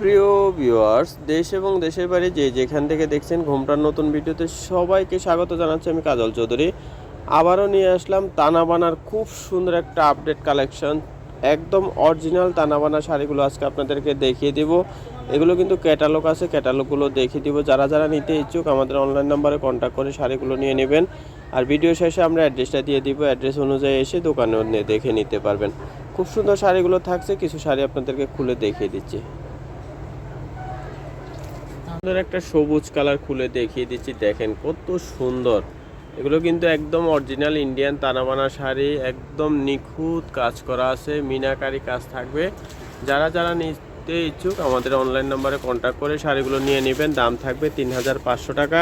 প্রিয় ভিউয়ার্স দেশ এবং দেশের বাইরে যে যেখান থেকে দেখছেন ঘুমটার নতুন ভিডিওতে সবাইকে স্বাগত জানাচ্ছি আমি কাজল চৌধুরী। আবারও নিয়ে আসলাম তানাবানার খুব সুন্দর একটা আপডেট কালেকশন একদম অরিজিনাল তানাবানা শাড়িগুলো আজকে আপনাদেরকে দেখিয়ে দিব। এগুলো কিন্তু ক্যাটালগ আছে ক্যাটালগুলো দেখিয়ে দিব। যারা যারা নিতে ইচ্ছুক আমাদের অনলাইন নাম্বারে কন্ট্যাক্ট করে শাড়িগুলো নিয়ে নেবেন। আর ভিডিও শেষে আমরা অ্যাড্রেসটা দিয়ে দিব। অ্যাড্রেস অনুযায়ী এসে দোকানে দেখে নিতে পারবেন। খুব সুন্দর শাড়িগুলো থাকছে, কিছু শাড়ি আপনাদেরকে খুলে দেখিয়ে দিচ্ছি। সুন্দর একটা সবুজ কালার খুলে দেখিয়ে দিচ্ছি। দেখেন কত সুন্দর। এগুলো কিন্তু একদম অরিজিনাল ইন্ডিয়ান তানাবানা শাড়ি, একদম নিখুঁত কাজ করা আছে, মিনাকারি কাজ থাকবে। যারা যারা নিতে ইচ্ছুক, আমাদের অনলাইন নাম্বারে কন্ট্যাক্ট করে শাড়িগুলো নিয়ে নেবেন। দাম থাকবে তিন হাজার পাঁচশো টাকা।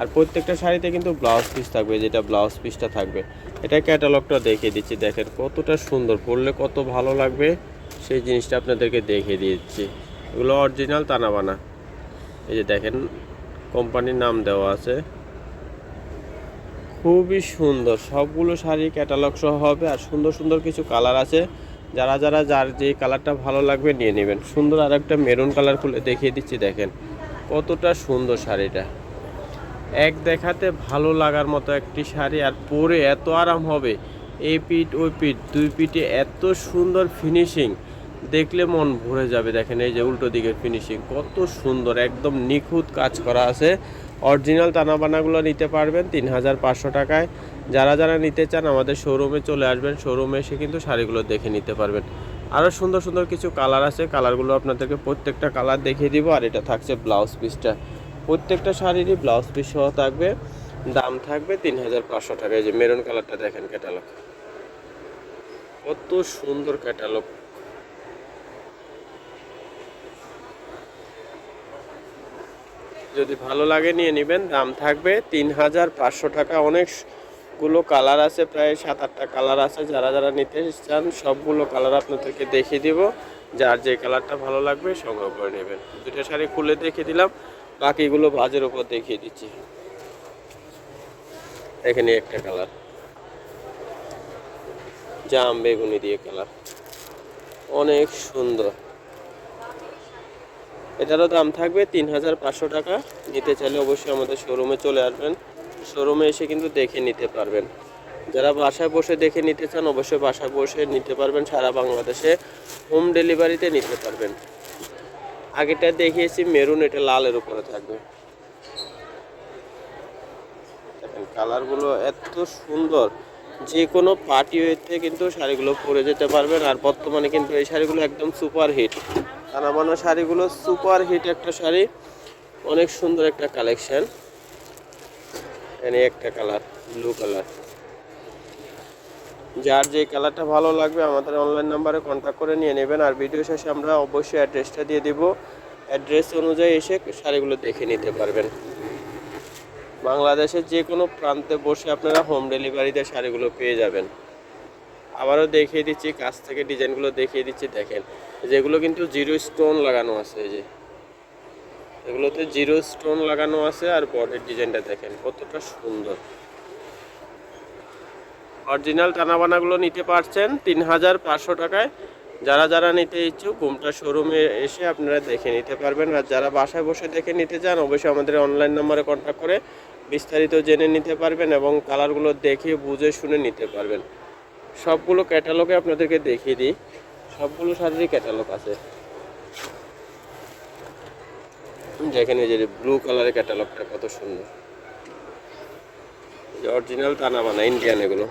আর প্রত্যেকটা শাড়িতে কিন্তু ব্লাউজ পিস থাকবে, যেটা ব্লাউজ পিসটা থাকবে। এটা ক্যাটালগটা দেখিয়ে দিচ্ছি। দেখেন কতটা সুন্দর, পরলে কত ভালো লাগবে। সেই জিনিসটা আপনাদেরকে দেখিয়ে দিচ্ছি। এগুলো অরিজিনাল তানাবানা। এই যে দেখেন, কোম্পানির নাম দেওয়া আছে। খুবই সুন্দর, সবগুলো শাড়ি ক্যাটালগ সহ হবে আর সুন্দর সুন্দর কিছু কালার আছে। যারা যারা যার যে কালারটা ভালো লাগবে নিয়ে নেবেন। সুন্দর আর একটা মেরুন কালার খুলে দেখিয়ে দিচ্ছি, দেখেন। কতটা সুন্দর শাড়িটা। এক দেখাতে ভালো লাগার মতো একটি শাড়ি আর পরে এত আরাম হবে। এই পিঠ, ওই পিঠ, দুই পিঠে এত সুন্দর ফিনিশিং দেখলে মন ভরে যাবে। দেখেন এই যে উল্টো দিকের ফিনিশিং কত সুন্দর, একদম নিখুঁত কাজ করা আছে। অরিজিনাল তানাবানাগুলো নিতে পারবেন তিন হাজার পাঁচশো টাকায়। যারা যারা নিতে চান আমাদের শোরুমে চলে আসবেন শোরুমে এসে কিন্তু শাড়িগুলো দেখে নিতে পারবেন। আরও সুন্দর সুন্দর কিছু কালার আছে কালারগুলো আপনাদেরকে প্রত্যেকটা কালার দেখিয়ে দিব, আর এটা থাকছে ব্লাউজ পিসটা প্রত্যেকটা শাড়িরই ব্লাউজ পিস সহ থাকবে, দাম থাকবে তিন হাজার পাঁচশো টাকা। এই যে মেরুন কালারটা দেখেন ক্যাটালগ কত সুন্দর ক্যাটালগ যদি ভালো লাগে নিয়ে নেবেন, দাম থাকবে তিন হাজার পাঁচশো টাকা। অনেকগুলো কালার আছে, প্রায় সাত আটটা কালার আছে। যারা যারা নিতে চান, সবগুলো কালার আপনাদেরকে দেখিয়ে দিব। যার যে কালারটা ভালো লাগবে, সংগ্রহ করে নেবেন। দুটো শাড়ি খুলে দেখিয়ে দিলাম, বাকিগুলো ভাজের উপর দেখিয়ে দিচ্ছি। এখানে একটা কালার। জাম বেগুনি দিয়ে কালার। অনেক সুন্দর। এটারও দাম থাকবে তিন হাজার পাঁচশো টাকা। নিতে চাইলে অবশ্যই আমাদের শোরুমে চলে আসবেন। শোরুমে এসে কিন্তু দেখে নিতে পারবেন। যারা বাসায় বসে দেখে নিতে চান, অবশ্যই বাসায় বসে নিতে পারবেন। সারা বাংলাদেশে হোম ডেলিভারিতে নিতে পারবেন। আগেটা দেখিয়েছি মেরুন এটা লালের উপরে থাকবে। দেখেন কালারগুলো এত সুন্দর। যে কোনো পার্টি ওয়েতে কিন্তু শাড়িগুলো পরে যেতে পারবেন। আর বর্তমানে কিন্তু এই শাড়িগুলো একদম সুপার হিট কানাবানা শাড়িগুলো সুপার হিট একটা শাড়ি। অনেক সুন্দর একটা কালেকশন এনে একটা কালার ব্লু কালার যার যে কালারটা ভালো লাগবে আমাদের অনলাইন নাম্বারে কন্ট্যাক্ট করে নিয়ে নেবেন। আর ভিডিও শেষে আমরা অবশ্যই অ্যাড্রেসটা দিয়ে দিব। অ্যাড্রেস অনুযায়ী এসে শাড়িগুলো দেখে নিতে পারবেন। বাংলাদেশের যে কোনো প্রান্তে বসে আপনারা হোম ডেলিভারিতে শাড়িগুলো পেয়ে যাবেন। আবারও দেখিয়ে দিচ্ছি, কাছ থেকে ডিজাইনগুলো দেখিয়ে দিচ্ছি, দেখেন। যেগুলো কিন্তু জিরো স্টোন লাগানো আছে, এই যে। এগুলোতে জিরো স্টোন লাগানো আছে আর বডির ডিজাইনটা দেখেন, কতটা সুন্দর। অরিজিনাল টানাবানাগুলো নিতে পারছেন তিন হাজার পাঁচশো টাকায়। যারা যারা নিতে ইচ্ছুক, ঘুমটা শোরুমে এসে আপনারা দেখে নিতে পারবেন। আর যারা বাসায় বসে দেখে নিতে চান, অবশ্যই আমাদের অনলাইন নম্বরে কন্ট্যাক্ট করে বিস্তারিত জেনে নিতে পারবেন এবং কালারগুলো দেখে বুঝে শুনে নিতে পারবেন। সবগুলো ক্যাটালগে আপনাদেরকে দেখিয়ে দিই। সবগুলো শাড়িরই ক্যাটালগ আছে। যেখানে যে ব্লু কালারের ক্যাটালগটা কত সুন্দর। অরিজিনাল টানা বানা ইন্ডিয়ান এগুলো।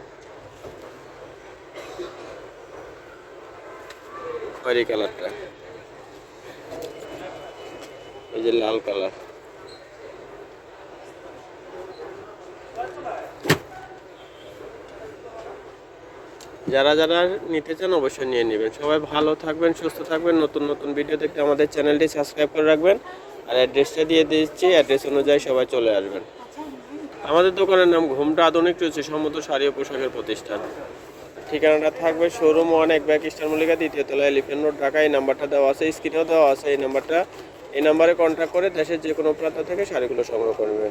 কালারটা এই যে লাল কালার যারা যারা নিতে চান অবশ্যই নিয়ে নেবেন। সবাই ভালো থাকবেন, সুস্থ থাকবেন। নতুন নতুন ভিডিও দেখতে আমাদের চ্যানেলটি সাবস্ক্রাইব করে রাখবেন। আর অ্যাড্রেসটা দিয়ে দিচ্ছি, অ্যাড্রেস অনুযায়ী সবাই চলে আসবেন। আমাদের দোকানের নাম ঘুমটা আধুনিক রয়েছে সম্মত শাড়ি ও পোশাকের প্রতিষ্ঠান। ঠিকানাটা থাকবে শোরুম ওয়ান, এক ব্যাগ স্টার মল্লিকা, দ্বিতীয় তলা এলিফেন্ট রোড, ঢাকা। এই নাম্বারটা দেওয়া আছে, স্ক্রিনেও দেওয়া আছে এই নাম্বারটা। এই নাম্বারে কন্ট্যাক্ট করে দেশের যে কোনো প্রান্ত থেকে শাড়িগুলো সংগ্রহ করবে।